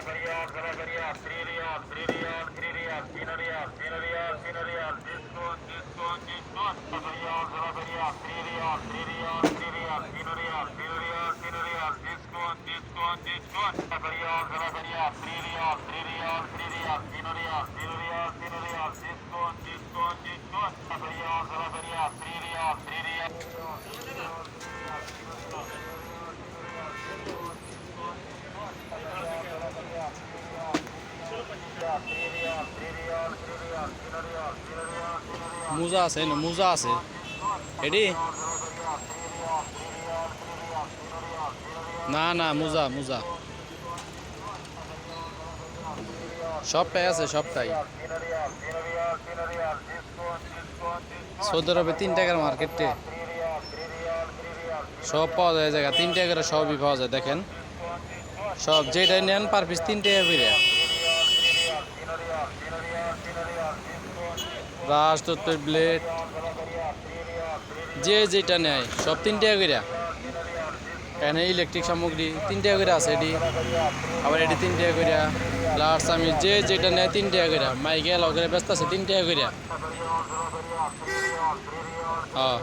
பெரியார் சில பெரியார் ஸ்ரீரியார் ஸ்ரீரியார் ஸ்ரீரியார் சீனரியார் சீனரியார் சீனரியார் ஜிஸ்கோன் ஜிஸ்கோன் ஜிஸ்கோன் பெரியார் சில பெரியார் ஸ்ரீரியார் ஸ்ரீரியார் ஸ்ரீரியார் சீனரியார் சீனரியார் சீனரியார் ஜிஸ்கோன் ஜிஸ்கோன் ஜிஸ்கோன் பெரியார் சில பெரியார் ஸ்ரீரியார் ஸ்ரீரியார் ஸ்ரீரியார் சீனரியார் சீனரியார் சீனரியார் ஜிஸ்கோன் ஜிஸ்கோன் ஜிஸ்கோன் பெரியார் சில பெரியார் ஸ்ரீரியார் ஸ்ரீரியார் মোজা আছে মোজা আছে। এডি না না, মোজা মোজা। সবটাই আছে, সবটাই। সৌদি আরবে তিন টাকার মার্কেটে সব পাওয়া যায় জায়গা তিন টাকা করে সবই পাওয়া যায়, দেখেন। সব যেটাই নেন পার পিস তিন টাকা করে। ব্রাশ তোর ব্লেড যে যেটা নেয়, সব তিন টাকা করে এখানে ইলেকট্রিক সামগ্রী তিন টাকা করে আছে এটি। আবার এটি তিন টাকা করে লাস্ট আমি যে যেটা নেয় তিন টাকা করে মাইকে লাউ ব্যস্ত আছে তিন টাকা করে হ্যাঁ